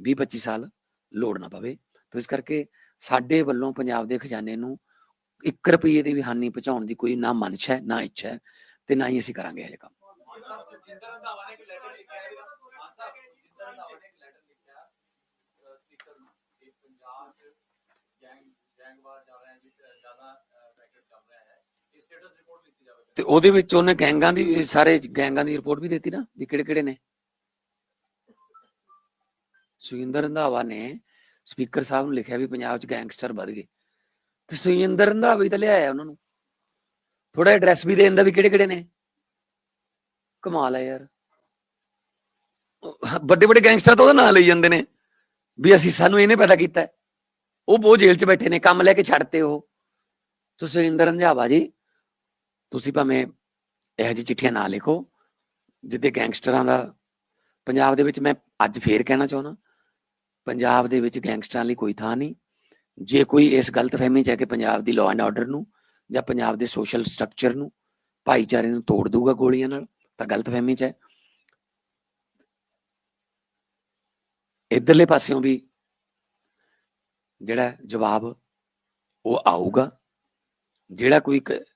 Speaker 1: 20 25 ਸਾਲ ਲੋੜ ਨਾ ਪਵੇ। ਤਾਂ ਇਸ ਕਰਕੇ ਸਾਡੇ ਵੱਲੋਂ ਪੰਜਾਬ ਦੇ ਖਜ਼ਾਨੇ ਨੂੰ 1 ਰੁਪਏ ਦੀ ਵੀ ਹਾਨੀ ਪਹੁੰਚਾਉਣ ਦੀ ਕੋਈ ਨਾ ਮਨਸ਼ ਹੈ, ਨਾ ਇੱਛਾ ਹੈ ਤੇ ਨਾ ਹੀ ਅਸੀਂ ਕਰਾਂਗੇ ਇਹ ਕੰਮ।
Speaker 2: ਜਿੰਦਰ ਰੰਧਾਵਾ ਨੇ ਹੈ ਜ਼ਿਆਦਾ ਰੈਕਟ ਚੱਲ ਰਿਹਾ ਹੈ। ਸਟੇਟਸ ਰਿਪੋਰਟ ਲਿਖੀ ਜਾਵੇ
Speaker 1: ਤੇ ਉਹਦੇ ਵਿੱਚ ਉਹਨੇ ਗੈਂਗਾਂ ਦੀ, ਸਾਰੇ ਗੈਂਗਾਂ ਦੀ ਰਿਪੋਰਟ ਵੀ ਦਿੱਤੀ ਨਾ, ਵੀ ਕਿਹੜੇ ਕਿਹੜੇ ਨੇ। ਸੁਖਿੰਦਰ ਰੰਧਾਵਾ ਨੇ ਸਪੀਕਰ ਸਾਹਿਬ ਨੂੰ ਲਿਖਿਆ ਵੀ ਪੰਜਾਬ 'ਚ ਗੈਂਗਸਟਰ ਵੱਧ ਗਏ। ਤੇ ਸੁਖਿੰਦਰ ਰੰਧਾਵਾ ਹੀ ਤਾਂ ਲਿਆਇਆ ਉਹਨਾਂ ਨੂੰ। ਥੋੜਾ ਐਡਰੈਸ ਵੀ ਦੇ ਦਿੰਦਾ ਵੀ ਕਿਹੜੇ ਕਿਹੜੇ ਨੇ। ਕਮਾਲ ਹੈ ਯਾਰ। ਵੱਡੇ ਵੱਡੇ ਗੈਂਗਸਟਰ ਤਾਂ ਉਹਦਾ ਨਾਂ ਲਈ ਜਾਂਦੇ ਨੇ, ਵੀ ਅਸੀਂ ਸਾਨੂੰ ਇਹਨੇ ਪੈਦਾ ਕੀਤਾ। ਉਹ ਬਹੁਤ ਜੇਲ੍ਹ 'ਚ ਬੈਠੇ ਨੇ, ਕੰਮ ਲੈ ਕੇ ਛੱਡਤੇ ਉਹ। ਤੁਸੀਂ ਸੁਰਿੰਦਰ ਰੰਧਾਵਾ ਜੀ ਤੁਸੀਂ ਭਾਵੇਂ ਇਹੋ ਜਿਹੀ ਚਿੱਠੀਆਂ ਨਾ ਲਿਖੋ, ਜਿੱਦੇ ਗੈਂਗਸਟਰਾਂ ਦਾ, ਪੰਜਾਬ ਦੇ ਵਿੱਚ ਮੈਂ ਅੱਜ ਫੇਰ ਕਹਿਣਾ ਚਾਹੁੰਦਾ, ਪੰਜਾਬ ਦੇ ਵਿੱਚ ਗੈਂਗਸਟਰਾਂ ਲਈ ਕੋਈ ਥਾਂ ਨਹੀਂ। ਜੇ ਕੋਈ ਇਸ ਗਲਤਫਹਿਮੀ 'ਚ ਹੈ ਕਿ ਪੰਜਾਬ ਦੀ ਲਾਅ ਐਂਡ ਆਰਡਰ ਨੂੰ ਜਾਂ ਪੰਜਾਬ ਦੇ ਸੋਸ਼ਲ ਸਟਰਕਚਰ ਨੂੰ ਭਾਈਚਾਰੇ ਨੂੰ ਤੋੜ ਦੂਗਾ ਗੋਲੀਆਂ ਨਾਲ, ਤਾਂ ਗਲਤਫਹਿਮੀ 'ਚ ਹੈ। ਇਧਰਲੇ ਪਾਸਿਓਂ ਵੀ ਜਿਹੜਾ ਜਵਾਬ ਉਹ ਆਊਗਾ, ਜਿਹੜਾ ਕੋਈ ਕ-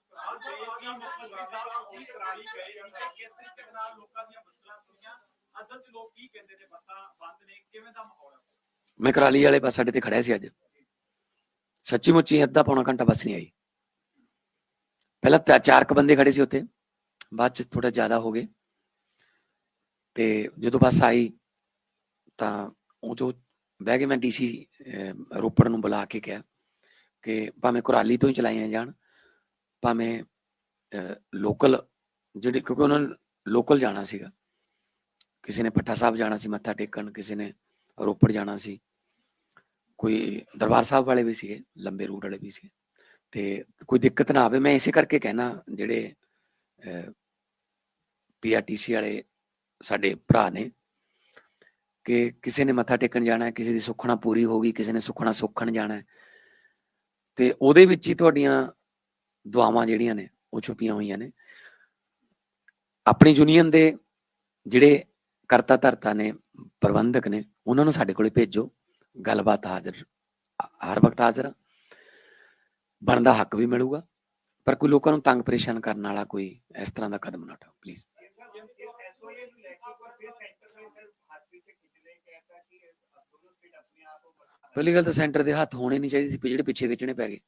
Speaker 2: ਅਸਲ ਚ ਲੋਕ ਕੀ ਕਹਿੰਦੇ ਨੇ, ਬੱਸਾਂ ਬੰਦ ਨੇ, ਕਿਵੇਂ ਦਾ ਮਾਹੌਲ ਹੈ
Speaker 1: ਮੈਂ ਕਰਾਲੀ ਵਾਲੇ ਬੱਸ ਸਾਡੇ ਤੇ ਖੜਿਆ ਸੀ ਅੱਜ। ਸੱਚੀ ਮੁੱਚੀ ਅੱਧਾ ਪੌਣਾ ਘੰਟਾ ਬੱਸ ਨਹੀਂ ਆਈ। ਪਹਿਲਾਂ ਤਾਂ ਚਾਰ ਕ ਬੰਦੇ ਖੜੇ ਸੀ ਉੱਥੇ, ਬਾਅਦ ਚ ਥੋੜਾ ਜ਼ਿਆਦਾ ਹੋ ਗਏ। ਤੇ ਜਦੋਂ ਬੱਸ ਆਈ, ਤਾਂ ਉਹ ਜੋ ਬਹਿ ਕੇ ਮੈਂ ਡੀਸੀ ਰੋਪੜ ਨੂੰ ਬੁਲਾ ਕੇ ਕਿਹਾ ਕਿ ਭਾਵੇਂ ਕੁਰਾਲੀ ਤੋਂ ਹੀ ਚਲਾਈਆਂ ਜਾਣ, ਭਾਵੇਂ ਲੋਕਲ ਜਿਹੜੇ ਕਿਉਂਕਿ ਉਹਨਾਂ ਨੇ ਲੋਕਲ ਜਾਣਾ ਸੀਗਾ। ਕਿਸੇ ਨੇ ਪੱਠਾ ਸਾਹਿਬ ਜਾਣਾ ਸੀ, ਮੱਥਾ ਟੇਕਣ, ਕਿਸੇ ਨੇ ਰੋਪੜ ਜਾਣਾ ਸੀ। ਕੋਈ ਦਰਬਾਰ ਸਾਹਿਬ ਵਾਲੇ ਵੀ ਸੀਗੇ, ਲੰਬੇ ਰੂਟ ਵਾਲੇ ਵੀ ਸੀਗੇ। ਤੇ ਕੋਈ ਦਿੱਕਤ ਨਾ ਆਵੇ, ਮੈਂ ਇਸੇ ਕਰਕੇ ਕਹਿਣਾ, ਜਿਹੜੇ ਪੀਆਰਟੀਸੀ ਵਾਲੇ ਸਾਡੇ ਭਰਾ ਨੇ, ਕਿ ਕਿਸੇ ਨੇ ਮੱਥਾ ਟੇਕਣ ਜਾਣਾ ਹੈ, ਕਿਸੇ ਦੀ ਸੁੱਖਣਾ ਪੂਰੀ ਹੋ ਗਈ, ਕਿਸੇ ਨੇ ਸੁੱਖਣਾ ਸੁੱਖਣ ਜਾਣਾ ਹੈ, ਤੇ ਉਹਦੇ ਵਿੱਚ ਹੀ ਤੁਹਾਡੀਆਂ ਦੁਆਵਾਂ ਜਿਹੜੀਆਂ ਨੇ, ਉਹ ਛੁਪੀਆਂ ਹੋਈਆਂ ਨੇ। ਆਪਣੀ ਯੂਨੀਅਨ ਦੇ ਜਿਹੜੇ ਕਰਤਾ ਧਰਤਾ ਨੇ, ਪ੍ਰਬੰਧਕ ਨੇ, ਉਹਨਾਂ ਨੂੰ ਸਾਡੇ ਕੋਲੇ ਭੇਜੋ। ਗੱਲਬਾਤ ਹਾਜ਼ਰ, ਹਰ ਵਕਤ ਹਾਜ਼ਰ ਬਣਦਾ ਹੱਕ ਵੀ ਮਿਲੂਗਾ। ਪਰ ਕੋਈ ਲੋਕਾਂ ਨੂੰ ਤੰਗ ਪਰੇਸ਼ਾਨ ਕਰਨ ਵਾਲਾ ਕੋਈ ਇਸ ਤਰ੍ਹਾਂ ਦਾ ਕਦਮ ਨਾ ਉਠਾਓ ਪਲੀਜ਼ ਪਹਿਲੀ ਗੱਲ ਤਾਂ ਸੈਂਟਰ ਦੇ ਹੱਥ ਹੋਣੇ ਨਹੀਂ ਚਾਹੀਦੇ ਸੀ, ਜਿਹੜੇ ਪਿੱਛੇ ਖਿੱਚਣੇ ਪੈ ਗਏ।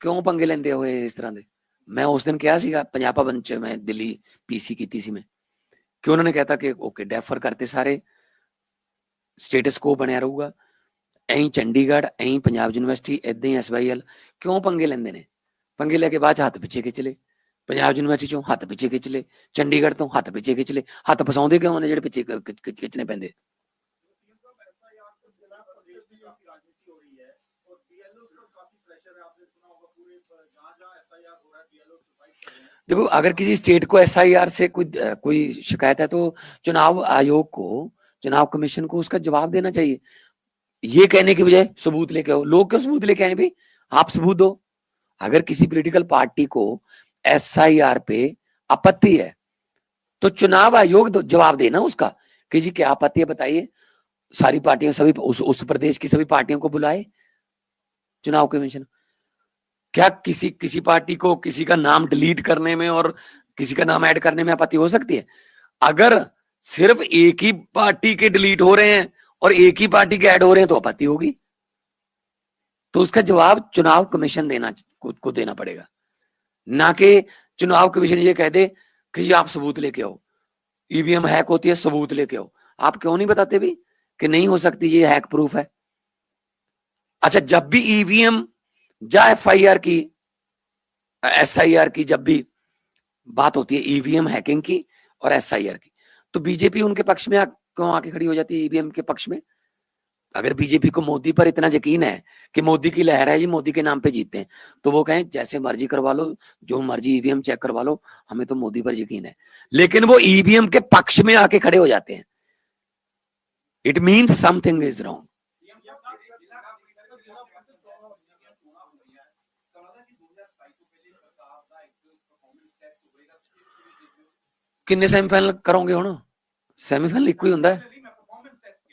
Speaker 1: ਕਿਉਂ ਪੰਗੇ ਲੈਂਦੇ ਹੋਏ ਇਸ ਤਰ੍ਹਾਂ ਦੇ? ਮੈਂ ਉਸ ਦਿਨ ਕਿਹਾ ਸੀਗਾ, ਪੰਜਾਬ ਭਵਨ ਚ ਮੈਂ ਦਿੱਲੀ ਪੀਸੀ ਕੀਤੀ ਸੀ ਮੈਂ। ਕਿ ਉਹਨਾਂ ਨੇ ਕਹਿਤਾ ਕਿ ਓਕੇ ਡੈਫਰ ਕਰਤੇ ਸਾਰੇ ਸਟੇਟਸ ਕੋ ਬਣਿਆ ਰਹੂਗਾ। ਐਂ ਚੰਡੀਗੜ੍ਹ ਐਂ ਪੰਜਾਬ ਯੂਨੀਵਰਸਿਟੀ ਇਦਾਂ ਹੀ ਐਸਵਾਈਐਲ ਕਿਉਂ ਪੰਗੇ ਲੈਂਦੇ ਨੇ? ਪੰਗੇ ਲੈ ਕੇ ਬਾਅਦ 'ਚ ਹੱਥ ਪਿੱਛੇ ਖਿੱਚ ਲਏ। ਪੰਜਾਬ ਯੂਨੀਵਰਸਿਟੀ ਚੋਂ ਹੱਥ ਪਿੱਛੇ ਖਿੱਚ ਲਏ, ਚੰਡੀਗੜ੍ਹ ਤੋਂ ਹੱਥ ਪਿੱਛੇ ਖਿੱਚ ਲਏ। ਹੱਥ ਫਸਾਉਂਦੇ ਕਿਉਂ ਨੇ ਜਿਹੜੇ ਪਿੱਛੇ ਖਿੱਚਣੇ ਪੈਂਦੇ? देखो अगर किसी स्टेट को एसआईआर से कोई कोई शिकायत है तो चुनाव आयोग को चुनाव कमीशन को उसका जवाब देना चाहिए। ये कहने के बजाय सबूत लेके आओ। लोग क्यों सबूत लेके आए भाई? आप सबूत दो। अगर किसी पॉलिटिकल पार्टी को एसआईआर पे आपत्ति है तो चुनाव आयोग जवाब देना उसका कि जी क्या आपत्ति है बताइए। सारी पार्टियों सभी उस, उस प्रदेश की सभी पार्टियों को बुलाए। चुनाव कमीशन क्या किसी किसी पार्टी को किसी का नाम डिलीट करने में और किसी का नाम ऐड करने में आपत्ति हो सकती है? अगर सिर्फ़ एक ही पार्टी के डिलीट हो रहे हैं और एक ही पार्टी के ऐड हो रहे हैं तो आपत्ति होगी। तो उसका जवाब चुनाव कमीशन देना को, को देना पड़ेगा। ना कि चुनाव कमीशन ये कह दे कि जी आप सबूत लेके आओ। ईवीएम हैक होती है सबूत लेके आओ। आप क्यों नहीं बताते भी कि नहीं हो सकती ये हैक प्रूफ है? अच्छा जब भी ईवीएम या एफआईआर की, एसआईआर की, जब भी बात होती है, ईवीएम हैकिंग की और एसआईआर की। तो बीजेपी उनके पक्ष में क्यों आके खड़ी हो जाती है ईवीएम के पक्ष में? अगर बीजेपी को मोदी पर इतना यकीन है कि मोदी की लहर है जी, मोदी के नाम पे जीतते हैं तो वो कहें, जैसे मर्ज़ी करवा लो, जो मर्ज़ी ईवीएम चेक करवा लो, हमें तो मोदी पर यकीन है। लेकिन वो ईवीएम के पक्ष में आके खड़े हो जाते हैं। It means something is wrong ਕਿੰਨੇ ਸੈਮੀਫਾਈਨਲ ਕਰੋਗੇ ਹੁਣ? ਸੈਮੀਫਾਈਨਲ ਇੱਕੋ ਹੀ ਹੁੰਦਾ ਹੈ।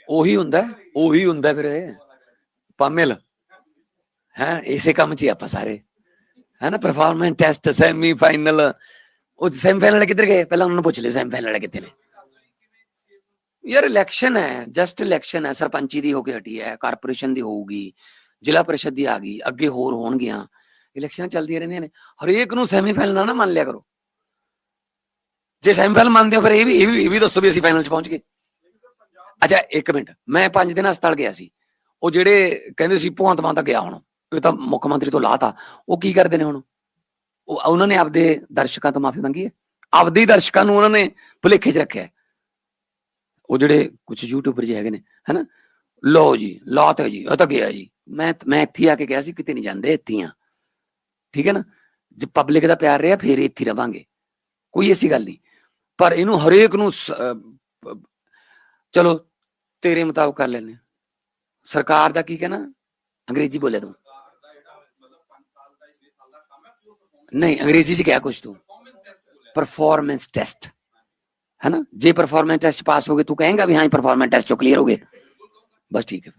Speaker 1: ਉਹੀ ਹੁੰਦਾ ਉਹੀ ਹੁੰਦਾ ਫਿਰ ਇਹ। ਪਾਮਿਲ। ਹੈ, ਇਸੇ ਕੰਮ 'ਚ ਆਪਾਂ ਸਾਰੇ। ਹੈ ਨਾ ਪਰਫਾਰਮੈਂਸ ਟੈਸਟ ਸੈਮੀਫਾਈਨਲ ਉਹ ਸੈਮੀਫਾਈਨਲ ਵਾਲੇ ਕਿੱਧਰ ਗਏ? ਪਹਿਲਾਂ ਉਹਨਾਂ ਨੂੰ ਪੁੱਛ ਲਿਓ ਸੈਮੀਫਾਈਨਲ ਵਾਲੇ ਕਿੱਥੇ ਨੇ? ਯਾਰ ਇਲੈਕਸ਼ਨ ਹੈ ਜਸਟ ਇਲੈਕਸ਼ਨ ਹੈ। ਸਰਪੰਚੀ ਦੀ ਹੋ ਕੇ ਹਟੀ ਹੈ ਕਾਰਪੋਰੇਸ਼ਨ ਦੀ ਹੋਊਗੀ, ਜ਼ਿਲ੍ਹਾ ਪ੍ਰੀਸ਼ਦ ਦੀ ਆ ਗਈ, ਅੱਗੇ ਹੋਰ ਹੋਣਗੀਆਂ। ਇਲੈਕਸ਼ਨ ਚੱਲਦੀਆਂ ਰਹਿੰਦੀਆਂ ਨੇ। ਹਰੇਕ ਨੂੰ ਸੈਮੀਫਾਈਨਲ ਨਾ ਨਾ ਮੰਨ ਲਿਆ ਕਰੋ। ਜੇ ਸੈਮੀਫਾਈਨਲ ਮੰਨਦੇ ਹੋ, ਫਿਰ ਇਹ ਵੀ ਇਹ ਵੀ ਇਹ ਵੀ ਦੱਸੋ ਵੀ ਅਸੀਂ ਫਾਈਨਲ 'ਚ ਪਹੁੰਚ ਗਏ। ਅੱਛਾ, ਇੱਕ ਮਿੰਟ। ਮੈਂ 5 ਦਿਨ ਹਸਪਤਾਲ ਗਿਆ ਸੀ। ਉਹ ਜਿਹੜੇ ਕਹਿੰਦੇ ਸੀ ਭਗਵੰਤ ਮਾਨ ਤਾਂ ਗਿਆ ਹੁਣ ਇਹ ਤਾਂ ਮੁੱਖ ਮੰਤਰੀ ਤੋਂ ਲਾਤਾ। ਉਹ ਕੀ ਕਰਦੇ ਨੇ ਹੁਣ? ਉਹ, ਉਹਨਾਂ ਨੇ ਆਪਦੇ ਦਰਸ਼ਕਾਂ ਤੋਂ ਮਾਫੀ ਮੰਗੀ ਹੈ? ਆਪਦੇ ਹੀ ਦਰਸ਼ਕਾਂ ਨੂੰ ਉਹਨਾਂ ਨੇ ਭੁਲੇਖੇ 'ਚ ਰੱਖਿਆ ਉਹ ਜਿਹੜੇ ਕੁਝ ਯੂਟਿਊਬਰ ਜੀ ਹੈਗੇ ਨੇ, ਹਨਾ? ਲਓ ਜੀ ਲਾਤੇ ਜੀ, ਉਹ ਤਾਂ ਗਿਆ ਜੀ। ਮੈਂ ਮੈਂ ਇੱਥੇ ਆ ਕੇ ਕਿਹਾ ਸੀ, ਕਿਤੇ ਨਹੀਂ ਜਾਂਦੇ ਇੱਥੇ ਹੀ ਆ। ਠੀਕ ਹੈ ਨਾ? ਜੇ ਪਬਲਿਕ ਦਾ ਪਿਆਰ ਰਿਹਾ, ਫੇਰ ਇੱਥੇ ਰਵਾਂਗੇ। ਕੋਈ ਐਸੀ ਗੱਲ ਨਹੀਂ। ਪਰ ਇਹਨੂੰ ਹਰੇਕ ਨੂੰ ਚਲੋ, ਤੇਰੇ ਮੁਤਾਬਕ ਕਰ ਲੈਨੇ ਸਰਕਾਰ ਦਾ ਕੀ ਕਹਿਣਾ? ਅੰਗਰੇਜ਼ੀ ਬੋਲੇ ਤੂੰ। ਨਹੀਂ, ਅੰਗਰੇਜ਼ੀ ਚ ਕਿਹਾ ਕੁਛ ਤੂੰ। ਪਰਫਾਰਮੈਂਸ ਟੈਸਟ ਹੈ ਨਾ? ਜੇ ਪਰਫਾਰਮੈਂਸ ਟੈਸਟ ਪਾਸ ਹੋ ਗਏ, ਤੂੰ ਕਹੇਂਗਾ ਵੀ ਹਾਂ ਪਰਫਾਰਮੈਂਸ ਟੈਸਟ ਚੋਂ ਕਲੀਅਰ ਹੋ ਗਏ। ਬਸ ਠੀਕ ਹੈ।